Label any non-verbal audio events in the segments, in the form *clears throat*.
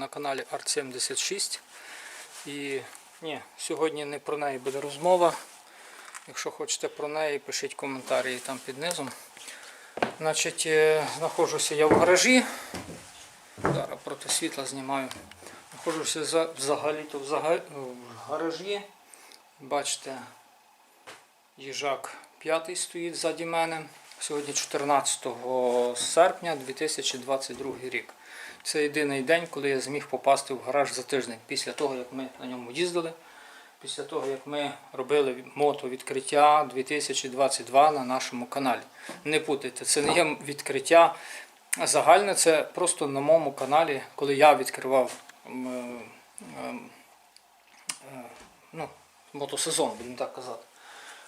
на каналі Art76. І ні, сьогодні не про неї буде розмова. Якщо хочете про неї, пишіть коментарі там під низом. Значить, е, знаходжуся я в гаражі. Зараз проти світла знімаю. Знаходжуся взагалі-то в гаражі. Бачите, їжак п'ятий стоїть ззаді мене. Сьогодні 14 серпня 2022 рік. Це єдиний день, коли я зміг попасти в гараж за тиждень після того, як ми на ньому їздили. Після того, як ми робили мотовідкриття 2022 на нашому каналі. Не путайте, це не є відкриття загальне, це просто на моєму каналі, коли я відкривав е, ем, е, ну, мотосезон, будемо так казати.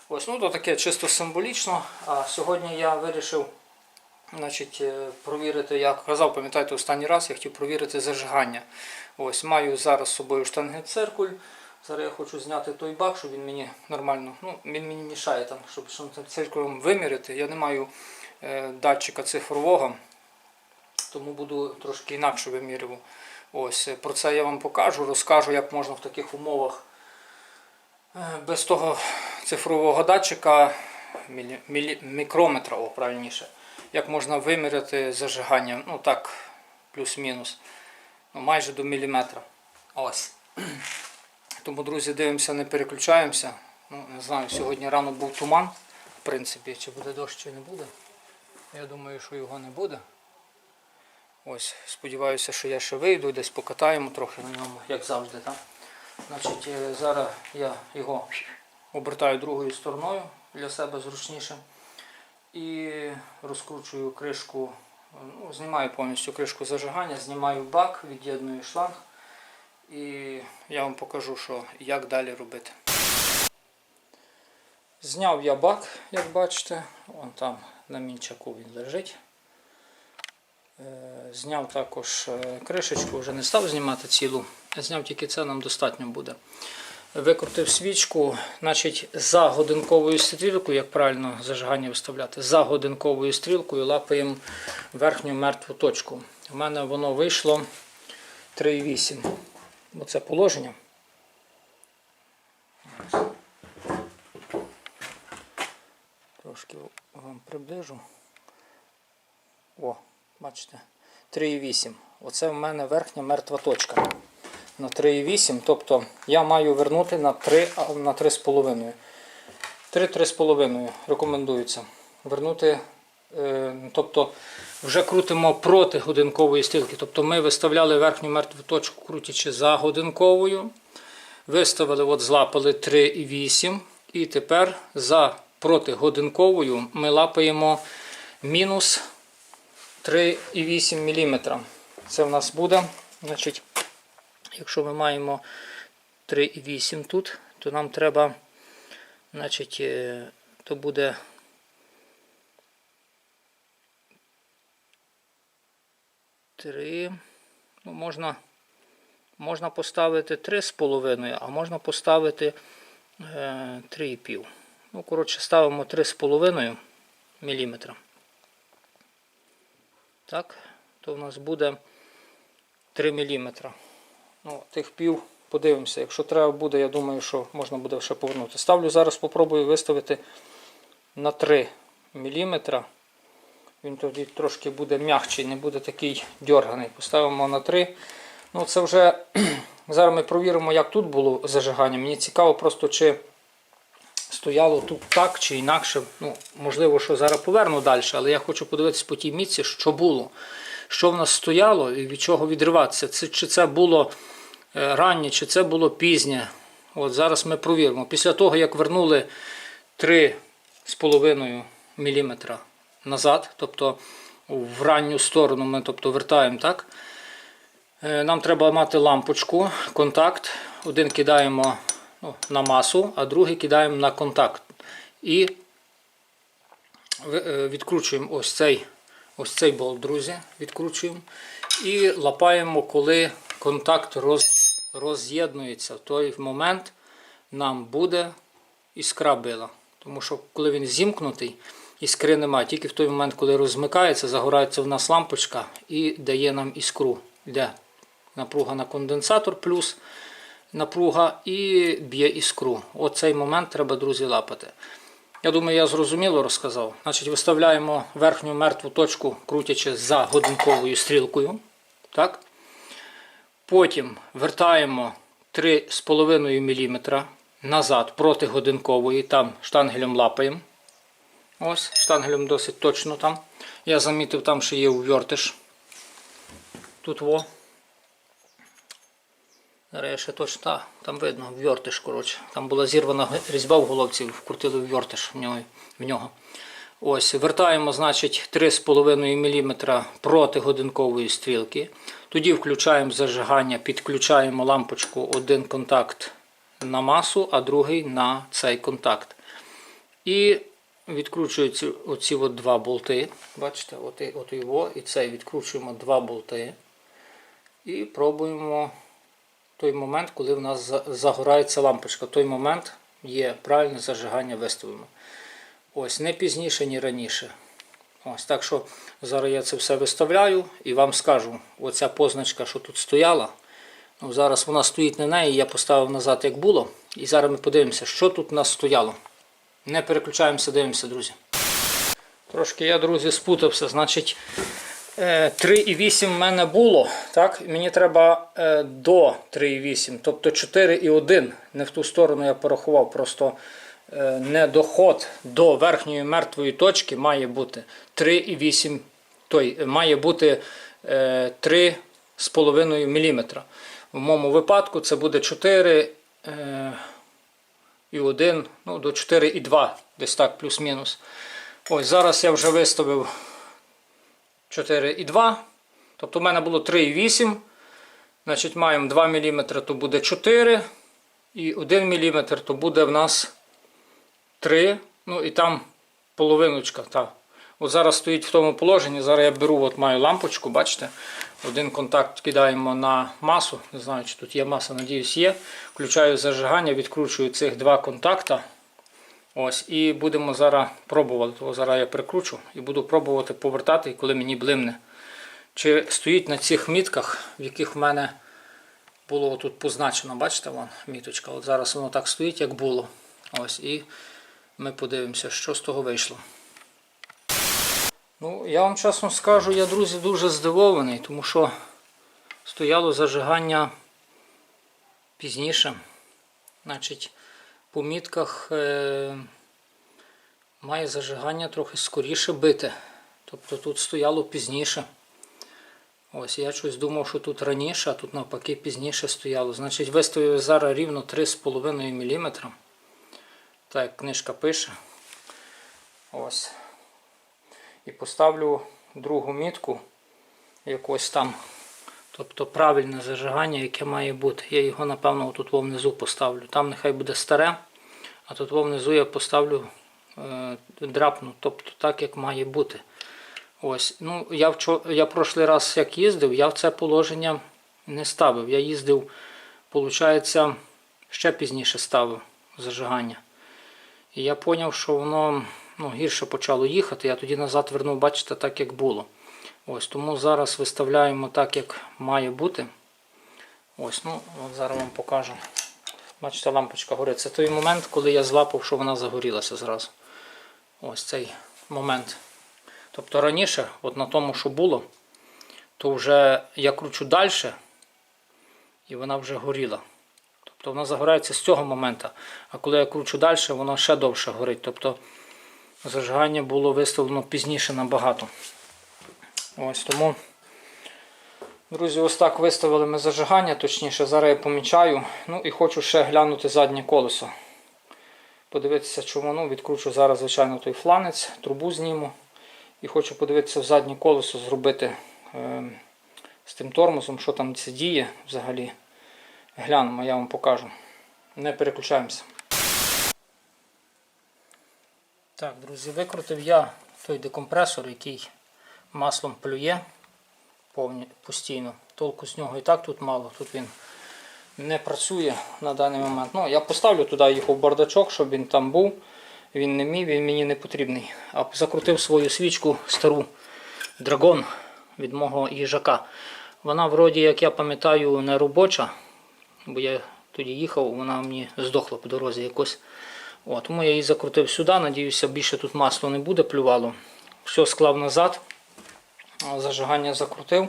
Ось, ну то таке чисто символічно. А сьогодні я вирішив значить, е, провірити, як казав, пам'ятаєте, останній раз я хотів провірити зажигання. Ось, маю зараз з собою штангенциркуль. Зараз я хочу зняти той бак, щоб він мені нормально, ну, він мені мішає там, щоб штангенциркулем виміряти. Я не маю е, датчика цифрового, тому буду трошки інакше вимірював. Ось, е, про це я вам покажу, розкажу, як можна в таких умовах е, без того цифрового датчика, мілі, мілі, мікрометра, о, правильніше, як можна виміряти зажигання, ну так, плюс-мінус, ну, майже до міліметра. Ось. *clears throat* Тому, друзі, дивимося, не переключаємося. Ну, не знаю, сьогодні рано був туман, в принципі, чи буде дощ, чи не буде. Я думаю, що його не буде. Ось, сподіваюся, що я ще вийду, десь покатаємо трохи на ньому, як завжди. Так? Значить, е, зараз я його обертаю другою стороною для себе зручніше. І розкручую кришку, ну, знімаю повністю кришку зажигання, знімаю бак, від'єдную шланг. І я вам покажу, що, як далі робити. Зняв я бак, як бачите, вон там на мінчаку він лежить. Е, Зняв також е, кришечку, вже не став знімати цілу, зняв тільки це, нам достатньо буде. Викрутив свічку, значить, за годинковою стрілкою, як правильно зажигання виставляти, за годинковою стрілкою лапаємо верхню мертву точку. У мене воно вийшло 3,8. Оце положення. Трошки вам приближу. О, бачите, 3,8. Оце в мене верхня мертва точка. На 3,8, тобто я маю вернути на 3, на 3,5. 3-3,5 рекомендується. Вернути, е, тобто вже крутимо проти годинкової стрілки. Тобто ми виставляли верхню мертву точку, крутячи за годинковою. Виставили, от злапали 3,8. І тепер за протигодинковою ми лапаємо мінус 3,8 мм. Це в нас буде. Значить, якщо ми маємо 3,8 тут, то нам треба, значить, е, то буде три, ну, можна, можна поставити 3,5, а можна поставити е, 3,5. Ну, коротше, ставимо 3,5 мм. Так, то в нас буде 3 мм. Ну, тих пів подивимося. Якщо треба буде, я думаю, що можна буде ще повернути. Ставлю зараз, спробую виставити на 3 мм. Він тоді трошки буде м'якший, не буде такий дьорганий. Поставимо на 3. Ну, це вже *clears throat* зараз ми провіримо, як тут було зажигання. Мені цікаво просто, чи стояло тут так чи інакше. Ну, Можливо, що зараз поверну далі, але я хочу подивитися по тій місці, що було. Що в нас стояло і від чого відриватися. Це, чи це було раннє, чи це було пізнє. От Зараз ми провіримо. Після того, як вернули 3,5 мм назад, тобто в ранню сторону ми тобто, вертаємо так. Е, Нам треба мати лампочку, контакт. Один кидаємо ну, на масу, а другий кидаємо на контакт. І е, відкручуємо ось цей, ось цей болт, друзі. Відкручуємо. І лапаємо, коли контакт роз, роз'єднується. В той момент нам буде іскра била. Тому що коли він зімкнутий, іскри немає. Тільки в той момент, коли розмикається, загорається в нас лампочка і дає нам іскру. йде напруга на конденсатор плюс напруга і б'є іскру. Оцей момент треба, друзі, лапати. Я думаю, я зрозуміло розказав. Значить, виставляємо верхню мертву точку, крутячи за годинковою стрілкою. Так? Потім вертаємо 3,5 мм назад проти годинкової, там штангелем лапаємо. Ось, штангелем досить точно там. Я замітив, там ще є увертиш. Тут во. Ще точно, та, там видно, ввертиш, коротше. Там була зірвана різьба в головці, вкрутили ввертиш в нього. В нього. Ось, вертаємо, значить, 3,5 мм проти годинкової стрілки. Тоді включаємо зажигання, підключаємо лампочку, один контакт на масу, а другий на цей контакт. І відкручуються оці от два болти. Бачите, от, от його і цей відкручуємо два болти. І пробуємо той момент, коли в нас загорається лампочка. Той момент є правильне зажигання виставимо. Ось, не пізніше, ні раніше. Ось, так що зараз я це все виставляю і вам скажу, оця позначка, що тут стояла, ну, зараз вона стоїть на неї, я поставив назад, як було. І зараз ми подивимося, що тут у нас стояло. Не переключаємося, дивимося, друзі. Трошки я, друзі, спутався. Значить, е, 3,8 в мене було. Так? Мені треба е, до 3,8, тобто 4,1. Не в ту сторону я порахував. Просто е, не доход до верхньої мертвої точки має бути 3,8. Той е, має бути е, 3,5 мм. В моєму випадку це буде 4 е, і 1, ну, до 4,2, десь так, плюс-мінус. Ось зараз я вже виставив 4,2. Тобто в мене було 3,8. Значить, маємо 2 мм, то буде 4. І 1 мм, то буде в нас 3. Ну і там половиночка. Та. От зараз стоїть в тому положенні. Зараз я беру, от маю лампочку, бачите? Один контакт кидаємо на масу. Не знаю, чи тут є маса, надіюсь, є. Включаю зажигання, відкручую цих два контакта. Ось, і будемо зараз пробувати. Того зараз я прикручу і буду пробувати повертати, коли мені блимне. Чи стоїть на цих мітках, в яких в мене було тут позначено, бачите, вон міточка. От зараз воно так стоїть, як було. Ось, і ми подивимося, що з того вийшло. Ну, я вам чесно скажу, я, друзі, дуже здивований, тому що стояло зажигання пізніше. Значить, по мітках е, має зажигання трохи скоріше бити. Тобто тут стояло пізніше. Ось я щось думав, що тут раніше, а тут навпаки пізніше стояло. Значить, виставив зараз рівно 3,5 мм. Так, як книжка пише. Ось. І поставлю другу мітку якось там. Тобто правильне зажигання, яке має бути. Я його, напевно, тут внизу поставлю. Там нехай буде старе, а тут внизу я поставлю е, драпну, тобто так, як має бути. Ось. Ну, Я вчо, я прошлий раз як їздив, я в це положення не ставив. Я їздив, виходить, ще пізніше ставив зажигання. І я зрозумів, що воно ну, гірше почало їхати. Я тоді назад вернув, бачите, так як було. Ось, Тому зараз виставляємо так, як має бути. Ось, ну, от Зараз вам покажу. Бачите, лампочка горить. Це той момент, коли я злапав, що вона загорілася зразу. Ось цей момент. Тобто раніше, от на тому, що було, то вже я кручу далі, і вона вже горіла. Тобто вона загорається з цього моменту. А коли я кручу далі, воно ще довше горить. Тобто зажигання було виставлено пізніше набагато. Ось тому, друзі, ось так виставили ми зажигання, точніше, зараз я помічаю. Ну і хочу ще глянути заднє колесо. Подивитися, чому ну, відкручу зараз, звичайно, той фланець, трубу зніму. І хочу подивитися в заднє колесо, зробити е, з тим тормозом, що там це діє взагалі. Глянемо, я вам покажу. Не переключаємося. Так, друзі, викрутив я той декомпресор, який маслом плює постійно. Толку з нього і так тут мало, тут він не працює на даний момент. Ну, Я поставлю туди його в бардачок, щоб він там був. Він не мій, він мені не потрібний. А закрутив свою свічку стару Драгон від мого їжака. Вона вроді, як я пам'ятаю, не робоча, бо я тоді їхав, вона мені здохла по дорозі якось. О, тому я її закрутив сюди, надіюся, більше тут масло не буде плювало. Все склав назад, зажигання закрутив.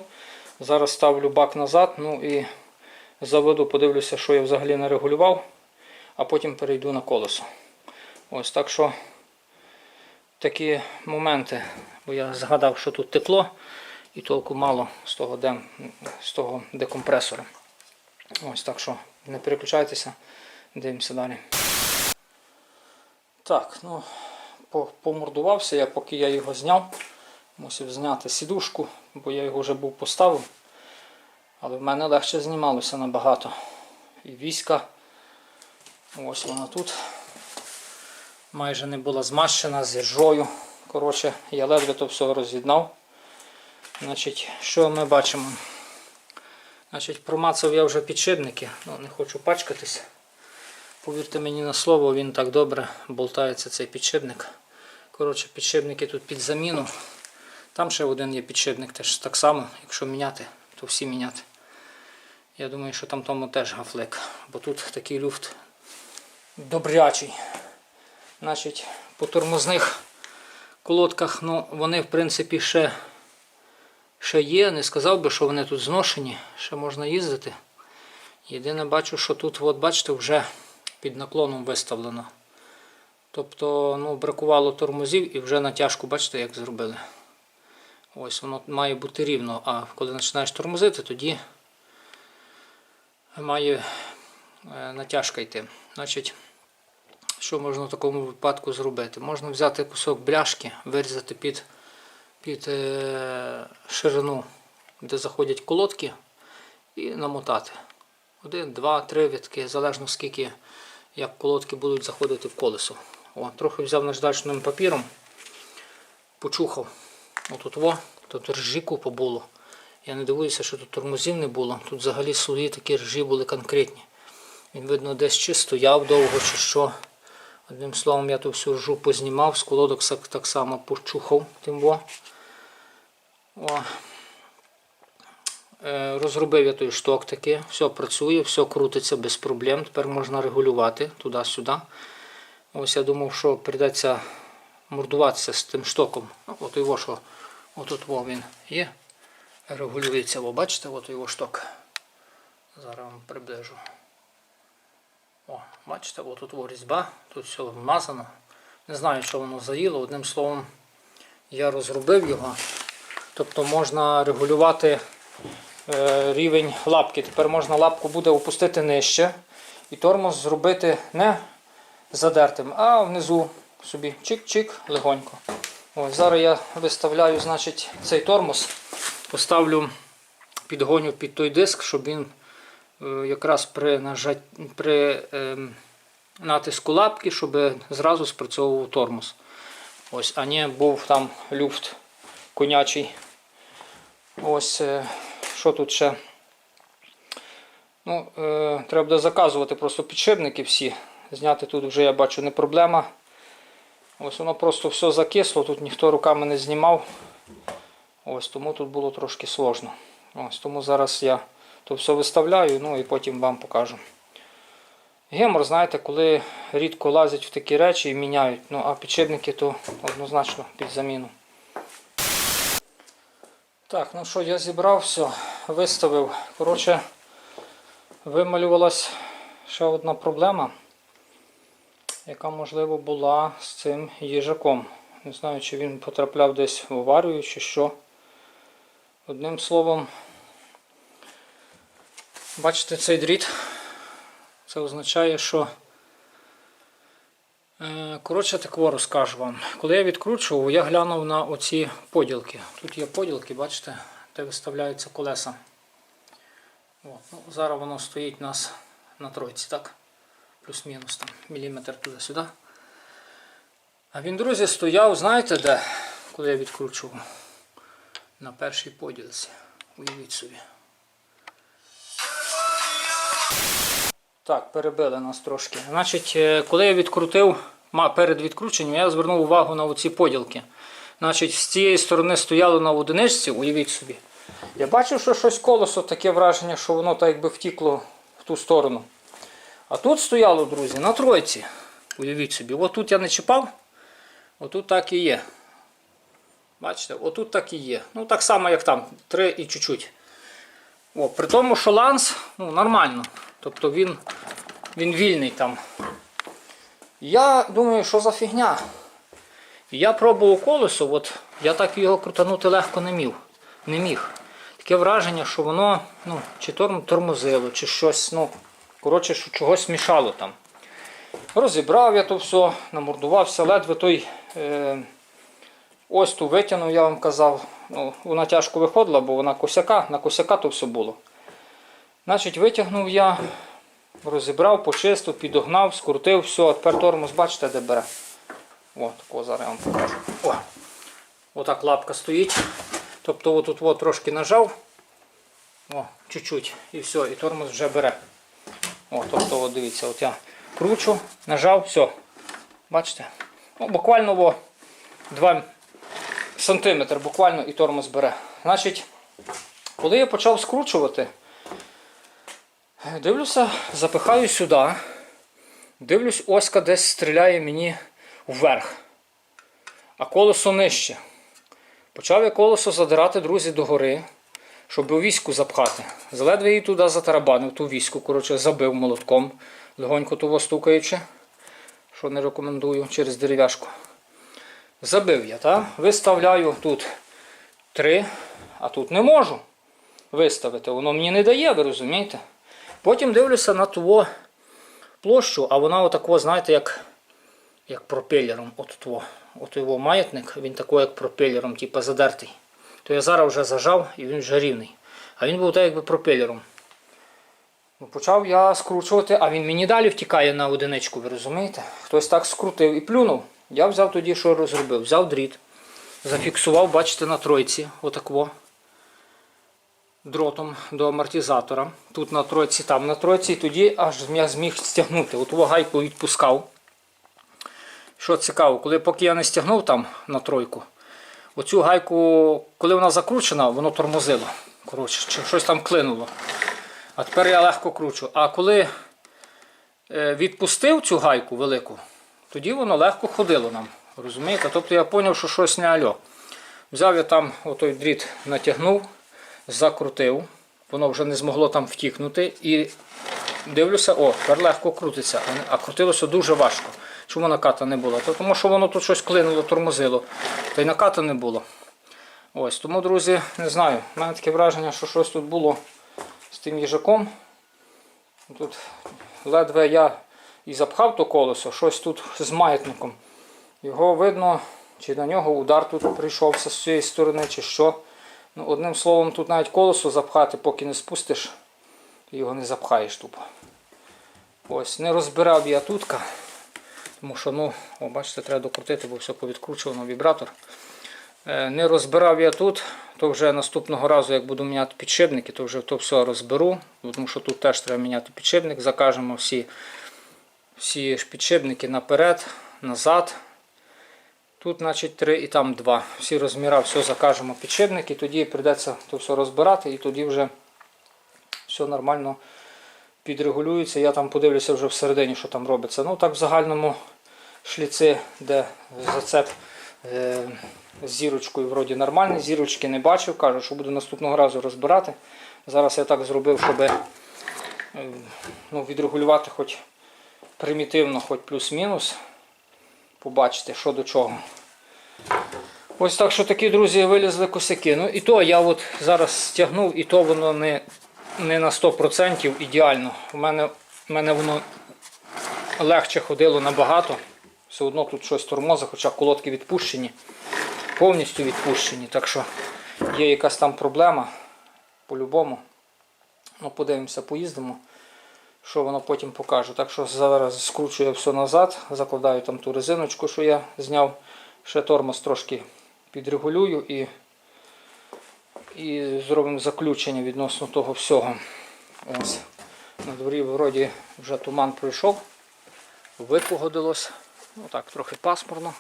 Зараз ставлю бак назад, ну і заведу, подивлюся, що я взагалі не регулював, а потім перейду на колесо. Ось так що такі моменти, бо я згадав, що тут тепло і толку мало з того, дем, з того декомпресора. Ось так що не переключайтеся, дивимося далі. Так, ну, помордувався я, поки я його зняв. Мусив зняти сідушку, бо я його вже був поставив. Але в мене легше знімалося набагато. І війська. Ось вона тут. Майже не була змащена з іржою. Коротше, я ледве то все роз'єднав. Значить, що ми бачимо? Значить, промацав я вже підшипники, ну не хочу пачкатись. Повірте мені на слово, він так добре болтається цей підшипник. Коротше, підшипники тут під заміну. Там ще один є підшипник, теж так само, якщо міняти, то всі міняти. Я думаю, що там тому теж гафлик, бо тут такий люфт добрячий. Значить, по тормозних колодках, ну, вони в принципі ще, ще є. Не сказав би, що вони тут зношені, ще можна їздити. Єдине бачу, що тут, от бачите, вже під наклоном виставлено. Тобто ну, бракувало тормозів і вже натяжку, бачите, як зробили. Ось воно має бути рівно, а коли починаєш тормозити, тоді має е, натяжка йти. Значить, що можна в такому випадку зробити? Можна взяти кусок бляшки, вирізати під, під е, ширину, де заходять колодки, і намотати. Один, два, три вітки, залежно скільки як колодки будуть заходити в колесо. О, трохи взяв наждачним папіром, почухав. Отут во, тут ржі купа було. Я не дивуюся, що тут тормозів не було. Тут взагалі слої такі ржі були конкретні. Він, видно, десь чи стояв довго, чи що. Одним словом, я ту всю ржу познімав, з колодок так само почухав тим во. О. Е, Розробив я той шток таки, все працює, все крутиться без проблем. Тепер можна регулювати туди-сюди. Ось я думав, що прийдеться мордуватися з тим штоком. Ну, от його що, отут він є. Регулюється, во, бачите, от його шток. Зараз вам приближу. О, бачите, от тут во різьба, тут все вмазано. Не знаю, що воно заїло. Одним словом, я розробив його. Тобто можна регулювати е, рівень лапки. Тепер можна лапку буде опустити нижче і тормоз зробити не задертим, а внизу собі чик-чик легонько. Ось, зараз я виставляю значить, цей тормоз, поставлю, підгоню під той диск, щоб він е, якраз при, нажат... при ем, натиску лапки, щоб зразу спрацьовував тормоз. Ось, а не був там люфт конячий. Ось е, що тут ще. Ну, е, треба буде заказувати просто підшипники всі. Зняти тут вже я бачу не проблема. Ось воно просто все закисло, тут ніхто руками не знімав. Ось тому тут було трошки сложно. Ось тому зараз я то все виставляю, ну і потім вам покажу. Гемор, знаєте, коли рідко лазять в такі речі і міняють, ну а підшипники то однозначно під заміну. Так, ну що, я зібрав все, виставив. Коротше, вималювалась ще одна проблема, яка можливо була з цим їжаком. Не знаю, чи він потрапляв десь в аварію, чи що. Одним словом, бачите цей дріт. Це означає, що. Е, Коротше, такого розкажу вам. Коли я відкручував, я глянув на оці поділки. Тут є поділки, бачите, де виставляються колеса. О, ну, зараз воно стоїть у нас на тройці, так? Плюс-мінус там міліметр туди-сюди. А він, друзі, стояв, знаєте де, коли я відкручував? На першій поділці. Уявіть собі. Так, перебили нас трошки. Значить, е, коли я відкрутив перед відкрученням, я звернув увагу на оці поділки. Значить, з цієї сторони стояло на одиничці, уявіть собі. Я бачив, що щось колесо таке враження, що воно так якби втікло в ту сторону. А тут стояло, друзі, на тройці. Уявіть собі, отут я не чіпав, отут так і є. Бачите, отут так і є. Ну так само, як там, три і чуть-чуть. О, при тому, що ланс ну, нормально. Тобто він, він вільний там. Я думаю, що за фігня. Я пробував колесо, от я так його крутанути легко не міг. Не міг. Таке враження, що воно ну, чи тормозило, чи щось, ну, коротше, що чогось мішало там. Розібрав я то все, намордувався, ледве той е, ось ту витягнув, я вам казав. Ну, вона тяжко виходила, бо вона косяка, на косяка то все було. Значить, витягнув я, розібрав, почистив, підогнав, скрутив, все, тепер тормоз, бачите, де бере. О, такого зараз я вам покажу. О, отак лапка стоїть. Тобто отут от трошки нажав. О, чуть-чуть. І все, і тормоз вже бере. О, тобто, от дивіться, от я кручу, нажав, все. Бачите? Ну, буквально о, 2 сантиметр, буквально і тормоз бере. Значить, коли я почав скручувати, дивлюся, запихаю сюди. Дивлюсь, оська десь стріляє мені вверх, а колесо нижче. Почав я колесо задирати, друзі, догори, щоб у війську запхати. Заледве її туди затарабанив, ту війську, коротше, забив молотком, легонько того стукаючи, що не рекомендую через дерев'яшку. Забив я, так? Виставляю тут три, а тут не можу виставити. Воно мені не дає, ви розумієте? Потім дивлюся на ту площу, а вона отако, знаєте, як як пропелером. От того. От його маятник, він такий, як пропелером, типу задертий. То я зараз вже зажав і він вже рівний. А він був так якби пропелером. Ну, Почав я скручувати, а він мені далі втікає на одиничку, ви розумієте? Хтось так скрутив і плюнув. Я взяв тоді, що розробив? Взяв дріт, зафіксував, бачите, на тройці, отакво. Дротом до амортизатора. Тут на тройці, там на тройці, і тоді аж я зміг стягнути. От гайку відпускав. Що цікаво, коли поки я не стягнув там на тройку, оцю гайку, коли вона закручена, воно тормозило. Коротше, чи щось там клинуло. А тепер я легко кручу. А коли е, відпустив цю гайку велику, тоді воно легко ходило нам. Розумієте? Тобто я зрозумів, що щось не альо. Взяв я там отой дріт, натягнув, закрутив, воно вже не змогло там втікнути. І дивлюся, о, легко крутиться, а крутилося дуже важко. Чому наката не було? Тому що воно тут щось клинуло, тормозило. Та й наката не було. Ось, тому, друзі, не знаю. У мене таке враження, що щось тут було з тим їжаком. Тут ледве я і запхав то колесо, щось тут з маятником. Його видно, чи на нього удар тут прийшовся з цієї сторони, чи що. Ну, одним словом, тут навіть колесо запхати, поки не спустиш, його не запхаєш тупо. Ось, не розбирав я тутка. Тому що, ну, о, бачите, треба докрутити, бо все повідкручувано вібратор. Е, Не розбирав я тут, то вже наступного разу, як буду міняти підшипники, то вже то все розберу, тому що тут теж треба міняти підшипник, закажемо всі, всі підшипники наперед, назад. Тут, значить, 3 і там 2. Всі розміра, все закажемо підшипники, тоді прийдеться то все розбирати і тоді вже все нормально підрегулюється. Я там подивлюся вже всередині, що там робиться. Ну так в загальному шліци, де зацеп е, зірочкою, вроді нормальні. Зірочки не бачив, кажу, що буду наступного разу розбирати. Зараз я так зробив, щоб е, ну, відрегулювати хоч примітивно, хоч плюс-мінус. Побачити, що до чого. Ось так, що такі, друзі, вилізли косяки. Ну і то я от зараз стягнув, і то воно не, не на 100% ідеально. У мене, у мене воно легше ходило набагато. Все одно тут щось тормозить, хоча колодки відпущені, повністю відпущені. Так що є якась там проблема по-любому. Ну, подивимося, поїздимо, що воно потім покаже. Так що зараз скручую все назад, закладаю там ту резиночку, що я зняв. Ще тормоз трошки підрегулюю і, і зробимо заключення відносно того всього. Ось. На дворі вроді вже туман пройшов, випогодилось. Ну так, трохи пасмурно,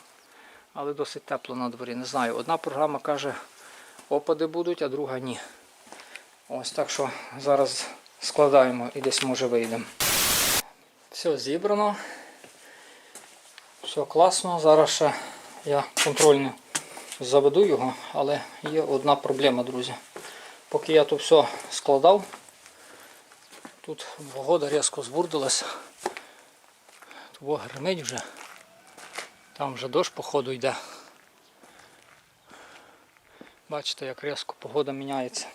але досить тепло на дворі. Не знаю. Одна програма каже опади будуть, а друга ні. Ось так що зараз складаємо і десь може вийдемо. Все зібрано. Все класно. Зараз ще я контрольно заведу його, але є одна проблема, друзі. Поки я тут все складав, тут погода різко збурдилася. Того гримить вже. Там вже дощ, походу, йде. Бачите, як різко погода міняється.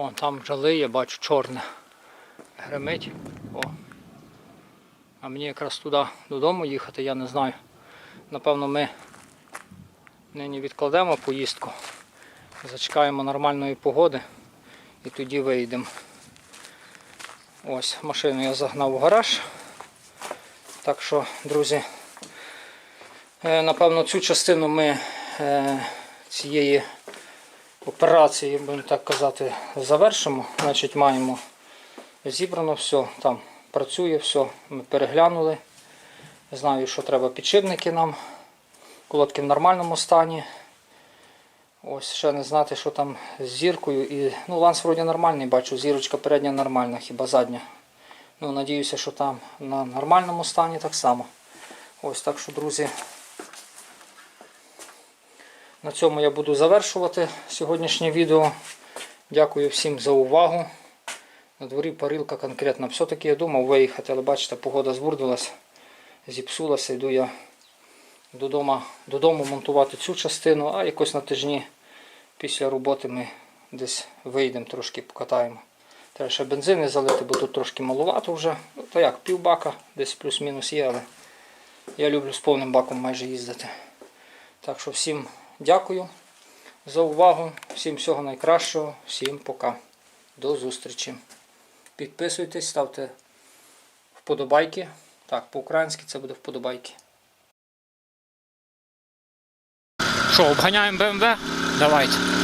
О, там вже лиє, бачу, чорне. Гримить. О. А мені якраз туди додому їхати, я не знаю. Напевно, ми нині відкладемо поїздку. Зачекаємо нормальної погоди і тоді вийдемо. Ось машину я загнав у гараж. Так що, друзі, е, напевно, цю частину ми е, цієї операції, будемо так казати, завершимо. Значить, маємо зібрано все, там працює все, ми переглянули. Знаю, що треба підшипники нам. Колодки в нормальному стані. Ось ще не знати, що там з зіркою. І, ну, ланс вроді нормальний, бачу, зірочка передня нормальна, хіба задня. Ну, надіюся, що там на нормальному стані так само. Ось так що, друзі, на цьому я буду завершувати сьогоднішнє відео. Дякую всім за увагу. На дворі парилка конкретно. Все-таки я думав виїхати, але бачите, погода збурдилась, зіпсулася, йду я додому, додому монтувати цю частину, а якось на тижні після роботи ми десь вийдемо, трошки покатаємо. Треба ще бензини залити, бо тут трошки малувато вже. Ну, то як, півбака, десь плюс-мінус є, але я люблю з повним баком майже їздити. Так що всім дякую за увагу, всім всього найкращого, всім пока. До зустрічі. Підписуйтесь, ставте вподобайки. Так, по-українськи це буде вподобайки. Що, обганяємо БМВ? Давайте.